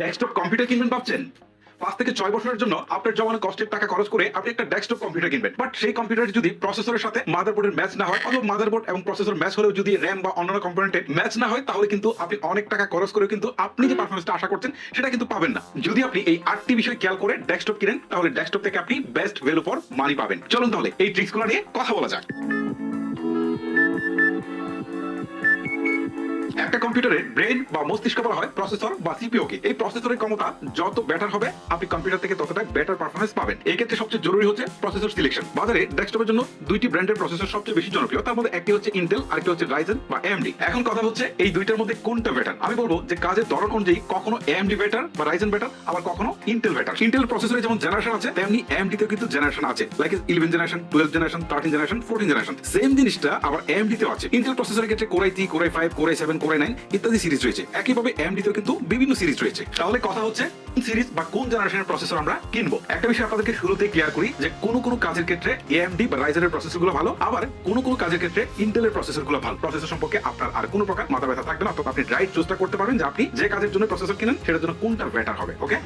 Desktop computer কিনবেন ভাবছেন? পাঁচ থেকে ছয় বছরের জন্য আপনার জমানো কষ্টের টাকা খরচ করে আপনি একটা ডেস্কটপ কম্পিউটার কিনবেন। বাট সেই কম্পিউটার যদি প্রসেসরের সাথে মাদারবোর্ডের ম্যাচ না হয়, অথবা মাদারবোর্ড এবং প্রসেসর ম্যাচ হলেও যদি র্যাম বা অন্যান্য কম্পোনেন্টের ম্যাচ না হয়, তাহলে কিন্তু আপনি অনেক টাকা খরচ করে কিন্তু আপনি যে পারফরমেন্সটা আশা করছেন, সেটা কিন্তু পাবেন না। যদি আপনি এই আটটি বিষয় খেয়াল করে ডেস্কটপ কিনেন, তাহলে ডেস্কটপ থেকে আপনি বেস্ট ভ্যালু ফর মানি পাবেন। চলুন তাহলে এই ট্রিক্সগুলো নিয়ে কথা বলা যাক। একটা কম্পিউটারের ব্রেন বা মস্তিষ্ক বলা হয় প্রসেসর বা সিপিও কে। এই প্রসেসরের ক্ষমতা যত বেটার হবে, আপনি কম্পিউটার থেকে ততটা বেটার পারফরমেন্স পাবেন। এই ক্ষেত্রে সবচেয়ে জরুরি হচ্ছে প্রসেসর সিলেকশন বাজারে ডেস্কটপের জন্য দুইটি ব্র্যান্ডের প্রসেসর সবচেয়ে বেশি জনপ্রিয়। তার মধ্যে একটি হচ্ছে ইন্টেল আরেকটি হচ্ছে রাইজেন বা এমডি এখন কথা হচ্ছে এই দুইটার মধ্যে কোনটা বেটার আমি বলব যে কাজের ধরন অনুযায়ী কখনো এমডি বেটার বা রাইজেন বেটার আবার কখনো ইন্টেল বেটার ইন্টেল প্রসেসরে যেমন জেনারেশন আছে, তেমনি এমডি তেও কিন্তু জেনারেশন আছে। Like eleven generation twelve generation thirteen generation fourteen generation same জিনিসটা আবার এমডি তেও আছে। ইন্টেল প্রসেসরের ক্ষেত্রে core i three core i five core i seven core i nine ইত্যাদি সিরিজ রয়েছে। একইভাবে এমডিতেও কিন্তু বিভিন্ন সিরিজ রয়েছে। তাহলে কথা হচ্ছে সিরিজ বা কোন জেনারেশনের প্রসেসর আমরা কিনবো? একটা বিষয় আপনাদেরকে শুরুতে ক্লিয়ার করি যে কোন কোন কাজের ক্ষেত্রে এএমডি বা রাইজারের প্রসেসরগুলো ভালো, আবার কোন কোন কাজের ক্ষেত্রে ইন্টেলের প্রসেসরগুলো ভালো। প্রসেসর সম্পর্কে আপনার আর কোনো প্রকার মাথা ব্যথা থাকবে না, অর্থাৎ আপনি রাইট চুজটা করতে পারবেন যে আপনি যে কাজের জন্য প্রসেসর কিনেন, সেটার জন্য কোনটা বেটার হবে ওকে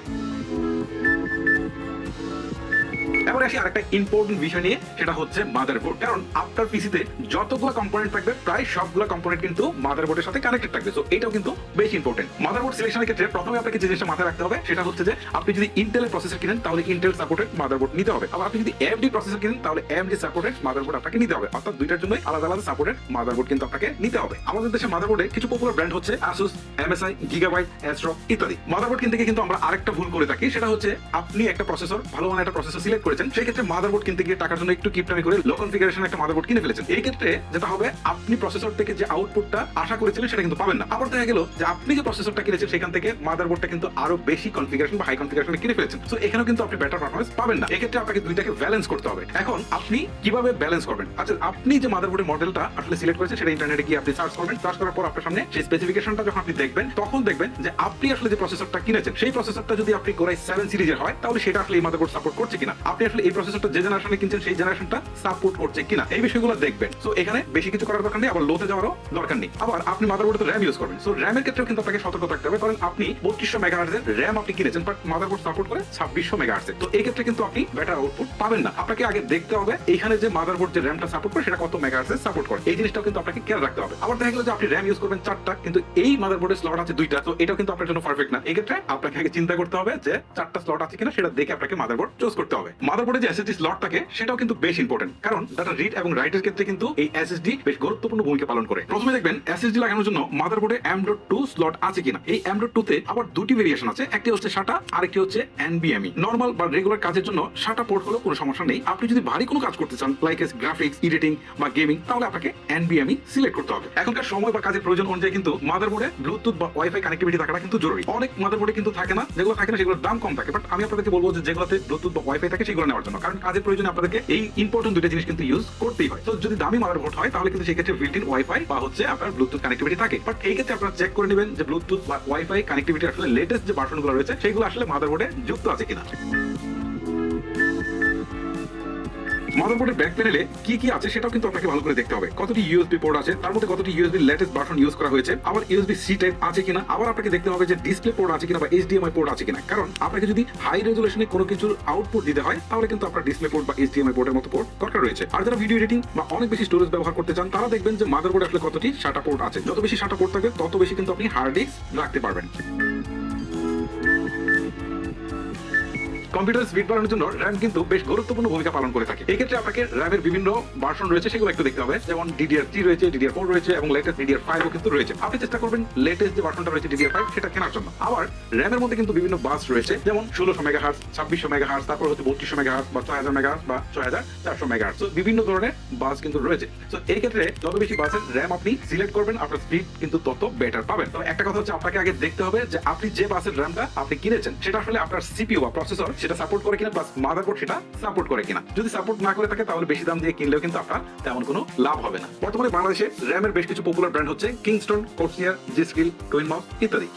আসি আরেকটা ইম্পর্টেন্ট বিষয় নিয়ে সেটা হচ্ছে মাদারবোর্ড কারণ আপনার পিসিতে যতগুলো কম্পোনেন্ট থাকবে, প্রায় সবগুলো কম্পোনেন্ট কিন্তু মাদারবোর্ডের সাথে কানেক্টেড থাকবে। তো এটাও কিন্তু বেশ ইম্পর্টেন্ট মাদারবোর্ড সিলেকশনের ক্ষেত্রে প্রথমে আপনাকে যে জিনিসটা মাথায় রাখতে হবে, সেটা হচ্ছে যে আপনি যদি ইন্টেলের প্রসেসর কিনেন, তাহলে ইন্টেল সাপোর্টেড মাদারবোর্ড নিতে হবে। আবার আপনি যদি এমডি প্রসেসর কিনেন, তাহলে এমডি সাপোর্টেড মাদারবোর্ড আপনাকে নিতে হবে। অর্থাৎ দুইটার জন্যই আলাদা আলাদা সাপোর্টেড মাদারবোর্ড কিন্তু আপনাকে নিতে হবে। আমাদের দেশে মাদারবোর্ডে কিছু পপুলার ব্র্যান্ড হচ্ছে আসুস এমএসআই গিগাবাইট অ্যাস্ট্রক ইত্যাদি। মাদারবোর্ড কিনতে গিয়ে কিন্তু আমরা আরেকটা ভুল করে থাকি। সেটা হচ্ছে আপনি একটা প্রসেসর ভালো মানের একটা প্রসেসর সিলেক্ট করেছেন সেই ক্ষেত্রে মাদারবোর্ড কিনতে গিয়ে টাকার জন্য একটু কিপটামি করে লো কনফিগারেশন একটা মাদারবোর্ড কিনে ফেলেছেন। এই ক্ষেত্রে যেটা হবে, আপনি প্রসেসর থেকে যে আউটপুটটা আশা করেছিলেন সেটা কিন্তু পাবেন না। আবার দেখা গেল যে আপনি যে প্রসেসরটা কিনেছেন, সেখান থেকে মাদারবোর্ডটা কিন্তু আরও বেশি কনফিগারেশন বা হাই কনফিগারেশন কিনে ফেলেছেন। তো এখানেও কিন্তু আপনি বেটার পারফরমেন্স পাবেন না। এক্ষেত্রে আপনাকে দুইটাকে ব্যালেন্স করতে হবে। এখন আপনি কীভাবে ব্যালেন্স করবেন? আচ্ছা আপনি যে মাদারবোর্ডের মডেলটা আসলে সিলেক্ট করেছেন, সেটা ইন্টারনেটে গিয়ে আপনি সার্চ করবেন। সার্চ করার পর আপনার সামনে সেই স্পেসিফিকেশনটা যখন আপনি দেখবেন, তখন দেখবেন যে আপনি আসলে যে প্রসেসরটা কিনেছেন, সেই প্রসেসরটা যদি আপনি কোরাই সেভেন সিরিজের হয়, তাহলে সেটা আসলে এই মাদারবোর্ড সাপোর্ট করছে কিনা। আপনি এই প্রসেসরটা যে জেনারেশনে কিনছেন, সেই জেনারেশনটা সাপোর্ট করছে কিনা, এই বিষয়গুলো দেখবেন। সো এখানে বেশি কিছু করার দরকার নেই, আবার লোতে যাওয়ারও দরকার নেই। আবার আপনি মাদারবোর্ডে তো র্যাম ইউজ করবেন। সো র্যামের ক্ষেত্রেও কিন্তু আপনাকে সতর্ক থাকতে হবে, কারণ আপনি বত্রিশশো মেগাহার্জের র্যাম আপনি কিনেছেন বাট মাদারবোর্ড সাপোর্ট করে ছাব্বিশশো মেগাহার্জের তো, এই ক্ষেত্রে কিন্তু আপনি বেটার আউটপুট পাবেন না। আপনাকে আগে দেখতে হবে, এখানে যে মাদারবোর্ড যে র্যামটা সাপোর্ট করে, সেটা কত মেগা মেগাহার্জের সাপোর্ট করে। এই জিনিসটাও কিন্তু আপনাকে খেয়াল রাখতে হবে। আবার দেখা গেল যে আপনি র্যাম ইউজ করবেন চারটা, কিন্তু এই মাদারবোর্ডের স্লট আছে দুইটা। তো, এটাও কিন্তু আপনার জন্য পারফেক্ট না। এই ক্ষেত্রে আপনাকে আগে চিন্তা করতে হবে যে চারটা স্লট আছে কিনা, সেটা দেখে আপনাকে মাদারবোর্ড চুজ করতে হবে। মাদারবোর্ডে যে এসএসডি স্লট থাকে, সেটাও কিন্তু বেশ ইম্পর্টেন্ট কারণ ডাটা রিড এবং রাইটের ক্ষেত্রে কিন্তু এই এসএসডি বেশ গুরুত্বপূর্ণ ভূমিকা পালন করে। প্রথমে দেখবেন এসএসডি লাগানোর জন্য মাদারবোর্ডে এম ডট টু স্লট আছে কিনা। এই এম ডট টু তে আবার দুটি ভেরিয়েশন আছে। একটি হচ্ছে সাটা আরেকটি হচ্ছে এনবিএমই নর্মাল বা রেগুলার কাজের জন্য সাটা পোর্ট হলেও কোনো সমস্যা নেই। আপনি যদি ভারী কোনো কাজ করতে চান লাইক এস গ্রাফিক্স এডিটিং বা গেমিং তাহলে আপনাকে এনবিএমই সিলেক্ট করতে হবে। এখনকার সময় বা কাজের প্রয়োজন অনুযায়ী কিন্তু মাদারবোর্ডে ব্লুটুথ বা ওয়াইফাই কানেক্টিভিটি থাকাটা কিন্তু জরুরি। অনেক মাদারবোর্ডে কিন্তু থাকে না, যেগুলো থাকে না, সেগুলোর দাম কম থাকে। বাট আমি আপনাদেরকে বলব যে যেগুলোতে ব্লুটুথ বা ওয়াইফাই থাকে, সেগুলো নেওয়ার জন্য। কারণ কাজের প্রয়োজনে আপনাদেরকে এই ইম্পর্টেন্ট দুটো জিনিস কিন্তু ইউজ করতেই হয়। তো যদি দামি মাদার মাদারবোর্ড হয়, তাহলে কিন্তু সেক্ষেত্রে বিল্ট ইন ওয়াইফাই বা হচ্ছে আপনার ব্লুটুথ কানেক্টিভিটি থাকে। বাট এই ক্ষেত্রে আপনারা চেক করে নেবেন যে ব্লুটুথ বা ওয়াইফাই কানেক্টিভিটি আসলে লেটেস্ট যে ভার্সনগুলো রয়েছে, সেগুলো আসলে মাদার মাদারবোর্ডে যুক্ত আছে কিনা। মাদারবোর্ডের ব্যাক প্যানেলে কি কি আছে সেটাও কিন্তু আপনাকে ভালো করে দেখতে হবে। কতটি ইউএসবি পোর্ট আছে, তার মধ্যে কতটি ইউএসবি লেটেস্ট ভার্সন ইউজ করা হয়েছে, আবার ইউএসবি সি টাইপ আছে কিনা, আবার আপনাকে দেখতে হবে যে ডিসপ্লে পোর্ট আছে কিনা বা এইচডিএমআই পোর্ট আছে কিনা। কারণ আপনাকে যদি হাই রেজুলেশনে কোনো কিছুর আউটপুট দিতে হয়, তাহলে কিন্তু আপনার ডিসপ্লে পোর্ট বা এইচডিএমআই পোর্টের মতো পোর্ট দরকার রয়েছে। আর যারা ভিডিও এডিটিং বা অনেক বেশি স্টোরেজ ব্যবহার করতে চান, তারা দেখবেন যে মাদারবোর্ডে আসলে কতটি সাটা পোর্ট আছে। যত বেশি সাটা পোর্ট থাকবে তত বেশি কিন্তু আপনি হার্ড ডিস্ক রাখতে পারবেন। কম্পিউটার স্পিড বাড়ানোর জন্য র্যাম কিন্তু বেশ গুরুত্বপূর্ণ ভূমিকা পালন করে থাকে। এই ক্ষেত্রে আপনাকে র্যামের বিভিন্ন ভার্সন রয়েছে, সেগুলো একটু দেখতে হবে। যেমন ডিডিআর থ্রি রয়েছে ডিডিআর ফোর রয়েছে এবং লেটেস্ট ডিডিআর ফাইভও কিন্তু রয়েছে। আপনি চেষ্টা করবেন লেটেস্ট যে ভার্সনটা রয়েছে ডিডিআর ফাইভ সেটা কেনার জন্য। আবার র্যামের মধ্যে কিন্তু বিভিন্ন বাস রয়েছে, যেমন ষোলোশো মেগা হার্স ছাব্বিশশো মেগা হার্স তারপর হচ্ছে বত্রিশশো মেগা হার্স বা ছয় হাজার মেগা হার্স বা ছয় হাজার চারশো মেগা হার্স বিভিন্ন ধরনের বাস কিন্তু রয়েছে। তো এই ক্ষেত্রে যত বেশি বাসের র্যাম আপনি সিলেক্ট করবেন, আপনার স্পিড কিন্তু তত বেটার পাবেন। তো একটা কথা হচ্ছে, আপনাকে আগে দেখতে হবে যে আপনি যে বাসের র্যামটা আপনি কিনেছেন, সেটা আসলে আপনার সিপিইউ বা প্রসেসর সেটা সাপোর্ট করে কিনা প্লাস মাদারবোর্ড সেটা সাপোর্ট করে কিনা। যদি সাপোর্ট না করে থাকে, তাহলে বেশি দাম দিয়ে কিনলেও কিন্তু আপনার তেমন কোনো লাভ হবে না। বর্তমানে বাংলাদেশে র্যামের বেশ কিছু পপুলার ব্র্যান্ড হচ্ছে কিংস্টন কোর্সিয়ার জিসকিল টুইন মাউস ইত্যাদি।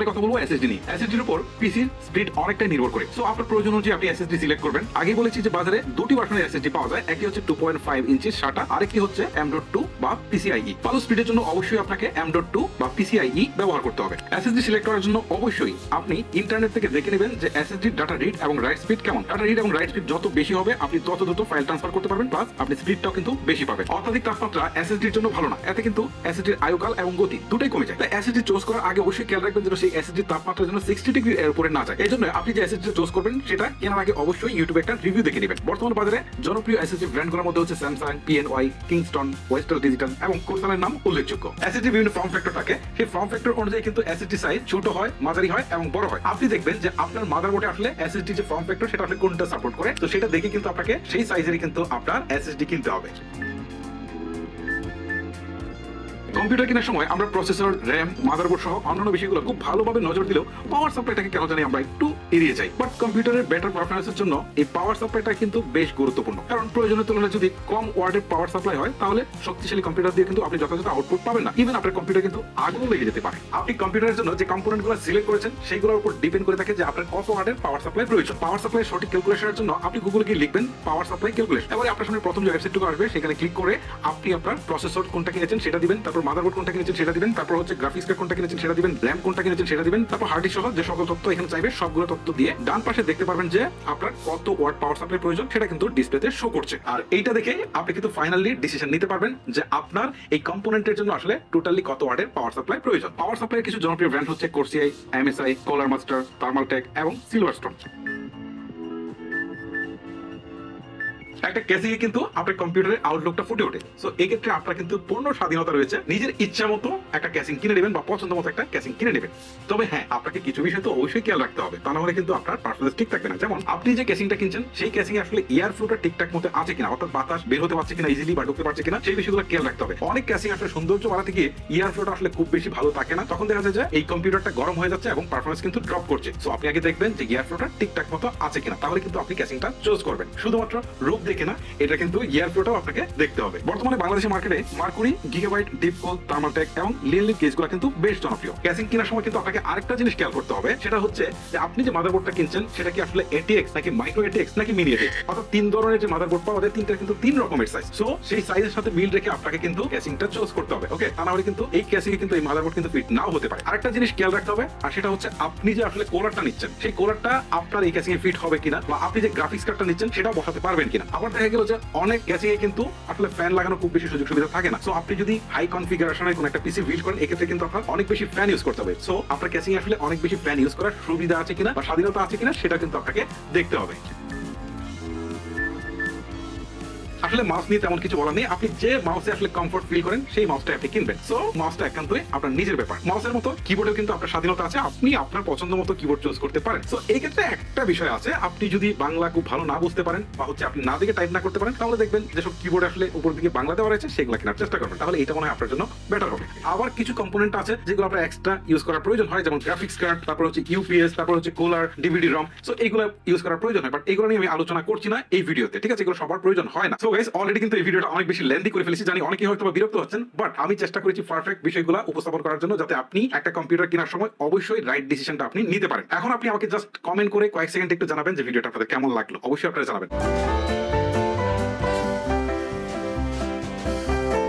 এবারে কথা বলব এসএসডি নিয়ে। এসএসডির উপর পিসির স্পিড অনেকটাই নির্ভর করে। সো আপনার প্রয়োজন অনুযায়ী আপনি এসএসডি সিলেক্ট করবেন। আগে বলেছি যে বাজারে দুটি ভার্সনের এসএসডি পাওয়া যায়। একটি হচ্ছে two point five inch SATA আরেকটি হচ্ছে এম ডট টু বা পিসিআইই ভালো স্পিডের জন্য অবশ্যই আপনাকে এম ডট টু বা পিসিআইই ব্যবহার করতে হবে। এসএসডি সিলেক্ট করার জন্য অবশ্যই আপনি ইন্টারনেট থেকে দেখে নেবেন যে এসএসডি ডাটা রিড এবং রাইট স্পিড কেমন। ডাটা রিড এবং রাইট স্পিড যত বেশি হবে, আপনি তত দ্রুত ফাইল ট্রান্সফার করতে পারবেন প্লাস আপনি স্পিডটাও কিন্তু বেশি পাবেন। অত্যাধিক তাপমাত্রা এসএসডির জন্য ভালো না। এতে কিন্তু এসএসডির আয়ুকাল এবং গতি দুটোই কমে যায়। তাই এসএসডি চুজ করার আগে অবশ্যই খেয়াল রাখবেন যেন সেই এসএসডি তাপমাত্রা যেন সিক্সটি ডিগ্রি এর উপরে না যায়। এই জন্য আপনি যে এসএসডি চুজ করবেন, সেটা কেনার আগে অবশ্যই ইউটিউবে একটা রিভিউ দেখে নেবেন। বর্তমান বাজারে জনপ্রিয় এসএসডি ব্র্যান্ডগুলোর মধ্যে হচ্ছে Samsung PNY Kingston Western Digital এবং কোরসানের নাম উল্লেখযোগ্য। এসএসডি বিভিন্ন ফর্ম ফ্যাক্টর থাকে। সেই ফর্ম ফ্যাক্টর অনুযায়ী কিন্তু এসএসডি সাইজ ছোট হয়, মাঝারি হয় এবং বড় হয়। আপনি দেখবেন যে আপনার মাদারবোর্ডে আসলে এসএসডি যে ফর্ম ফ্যাক্টর সেটা আসলে কোনটা সাপোর্ট করে? তো সেটা দেখে কিন্তু আপনাকে সেই সাইজেরই কিন্তু আপনার এসএসডি কিনতে হবে। কম্পিউটার কেনার সময় আমরা প্রসেসর র্যাম মাদারবোর্ড সহ অন্যান্য বিষয়গুলো খুব ভালোভাবে নজর দিলেও পাওয়ার সাপ্লাইটাকে কেন জানি আমরা একটু এড়িয়ে যাই। বাট কম্পিউটারের বেটার পারফরমেন্সের জন্য এই পাওয়ার সাপ্লাইটা কিন্তু বেশ গুরুত্বপূর্ণ। কারণ প্রয়োজনের তুলনায় যদি কম ওয়ার্ডের পাওয়ার সাপ্লাই হয়, তাহলে শক্তিশালী কম্পিউটার দিয়ে কিন্তু আপনি যথাযথ আউটপুট পাবেন না। ইভেন আপনার কম্পিউটার কিন্তু আগুন লেগে যেতে পারে। আপনি কম্পিউটারের জন্য যে কম্পোনেন্টগুলো সিলেক্ট করেছেন, সেইগুলোর উপর ডিপেন্ড করে থাকে যে আপনার কত ওয়ার্ডের পাওয়ার সাপ্লাই প্রয়োজন। পাওয়ার সাপ্লাই সঠিক ক্যালকুলেশনের জন্য আপনি গুগলে গিয়ে লিখবেন পাওয়ার সাপ্লাই ক্যালকুলেশন এবারে আপনার সামনে প্রথম যে ওয়েবসাইটটুকু আসবে, সেখানে ক্লিক করে আপনি আপনার প্রসেসর কোনটা কিনেছেন সেটা দিবেন, তারপর মাদারবোর্ড কোনটা কিনেছেন সেটা দিবেন, তারপর হচ্ছে গ্রাফিক্স কার্ড কোনটা কিনেছেন সেটা দিবেন র্যাম কোনটা কিনেছেন সেটা দিবেন, তারপর হার্ড সহ যে সকল তথ্য এখানে চাইবে, সবগুলো তথ্য দিয়ে ডান পাশে দেখতে পারবেন যে আপনার কত ওয়াট পাওয়ার সাপ্লাই প্রয়োজন, সেটা কিন্তু ডিসপ্লেতে শো করছে। আর এইটা দেখে আপনি কিন্তু ফাইনালি ডিসিশন নিতে পারবেন যে আপনার এই কম্পোনেন্টের জন্য আসলে টোটালি কত ওয়াটের পাওয়ার সাপ্লাই প্রয়োজন। পাওয়ার সাপ্লাইয়ের কিছু জনপ্রিয় ব্র্যান্ড হচ্ছে Corsair MSI Cooler Master Thermaltake এবং সিলভার স্টোন একটা কেসিংয়ে কিন্তু আপনার কম্পিউটারের আউটলুকটা ফুটে ওঠে। সো এই ক্ষেত্রে আপনার কিন্তু পূর্ণ স্বাধীনতা রয়েছে। নিজের ইচ্ছা মতো একটা ক্যাসিং কিনে নেবেন বা পছন্দ মতো একটা ক্যাসিং কিনে নেবেন। তবে হ্যাঁ আপনাকে কিছু বিষয় তো অবশ্যই খেয়াল রাখতে হবে। তা নাহলে কিন্তু আপনার পারফরমেন্স ঠিক থাকবে না। যেমন, আপনি যে ক্যাসিংটা কিনছেন, সেই ক্যাসিং আসলে এয়ার ফ্লোটা ঠিকঠাক মতো আছে কিনা? অর্থাৎ বাতাস বের হতে পারছে কিনা ইজিলি বা ঢুকতে পারছে কিনা, সেই বিষয়গুলো খেয়াল রাখতে হবে। অনেক ক্যাসিং আসলে সৌন্দর্য বাড়াতে গিয়ে এয়ার ফ্লোটা আসলে খুব বেশি ভালো থাকে না। তখন দেখা যায় যে এই কম্পিউটারটা গরম হয়ে যাচ্ছে এবং পারফরমেন্স কিন্তু ড্রপ করছে। সো আপনি আগে দেখবেন যে এয়ার ফ্লোটা ঠিকঠাক মতো আছে কিনা। তাহলে কিন্তু আপনি ক্যাসিংটা চুজ করবেন। শুধুমাত্র রূপ দেখে না, এটা কিন্তু ইয়ার আপনাকে দেখতে হবে। বর্তমানে বাংলাদেশের মার্কেটে মার্কুরি গিগাবাইট ডিপকোল থার্মালটেক এবং লিনলিক গেজগুলো কিন্তু বেশ জনপ্রিয়। ক্যাসিং কেনার সময় কিন্তু আপনাকে আরেকটা জিনিস খেয়াল করতে হবে, সেটা হচ্ছে যে আপনি যে মাদারবোর্ডটা কিনছেন, সেটা কি আসলে এটিএক্স নাকি মাইক্রো এটিএক্স নাকি মিনি এটিএক্স অর্থাৎ তিন ধরনের যে মাদারবোর্ড পাওয়া যায় তিনটা কিন্তু তিন রকমের সাইজ সো সেই সাইজের সাথে মিল রেখে আপনাকে কিন্তু ক্যাসিংটা চুজ করতে হবে ওকে তা নাহলে কিন্তু এই ক্যাসিং কিন্তু এই মাদারবোর্ড কিন্তু ফিট নাও হতে পারে। আরেকটা জিনিস খেয়াল রাখতে হবে, আর সেটা হচ্ছে আপনি যে আসলে কোলারটা নিচ্ছেন, সেই কোলারটা আপনার এই ক্যাসিং ফিট হবে কিনা, বা আপনি যে গ্রাফিক্স কার্ডটা নিচ্ছেন, সেটাও বসাতে পারবেন কিনা। আবার দেখা গেল যে অনেক গ্যাসিয়ে কিন্তু আসলে ফ্যান লাগানো খুব বেশি সুযোগ সুবিধা থাকে না। সো আপনি যদি হাই কনফিগারেশনের কোনো একটা পিসি বিল্ড করেন, এক্ষেত্রে কিন্তু আপনার অনেক বেশি ফ্যান ইউজ করতে হবে। সো আপনার ক্যাসিং আসলে অনেক বেশি ফ্যান ইউজ করার সুবিধা আছে কিনা বা স্বাধীনতা আছে কিনা, সেটা কিন্তু আপনাকে দেখতে হবে। আসলে মাউস নিয়ে তেমন কিছু বলার নেই। আপনি যে মাউসে আসলে কমফোর্ট ফিল করেন, সেই মাউসটা আপনি কিনবেন। সো মাউসটা একান্তই আপনার নিজের ব্যাপার। মাউসের মতো কিবোর্ডেও কিন্তু আপনার স্বাধীনতা আছে। আপনি আপনার পছন্দ মতো কিবোর্ড চুজ করতে পারেন। সো এই ক্ষেত্রে একটা বিষয় আছে। আপনি যদি বাংলা খুব ভালো না বুঝতে পারেন বা হচ্ছে আপনি না দিকে টাইপ না করতে পারেন, তাহলে দেখবেন যেসব কিবোর্ড আসলে উপর দিকে বাংলা দেওয়া রয়েছে, সেগুলো কেনার চেষ্টা করবেন। তাহলে এটা মনে হয় আপনার জন্য বেটার হবে। আবার কিছু কম্পোনেন্ট আছে যেগুলো আপনার এক্সট্রা ইউজ করার প্রয়োজন হয়, যেমন গ্রাফিক্স কার্ড তারপর হচ্ছে ইউপিএস তারপর হচ্ছে কোলার ডিভিডি রম সো এইগুলো ইউজ করার প্রয়োজন হয় বাট এগুলো নিয়ে আমি আলোচনা করছি না এই ভিডিওতে ঠিক আছে? এগুলো সবার প্রয়োজন হয় না। সো গাইস অলরেডি কিন্তু এই ভিডিওটা অনেক বেশি লেন্দি করে ফেলেছি, জানি অনেকেই হয়তো বিরক্ত হচ্ছেন বাট আমি চেষ্টা করেছি পারফেক্ট বিষয়গুলো উপস্থাপন করার জন্য যাতে আপনি একটা কম্পিউটার কেনার সময় অবশ্যই রাইট ডিসিশনটা আপনি নিতে পারেন। এখন আপনি আমাকে জাস্ট কমেন্ট করে কয়েক সেকেন্ড একটু জানাবেন যে ভিডিওটা আপনাদের কেমন লাগল। অবশ্যই আপনারা জানাবেন।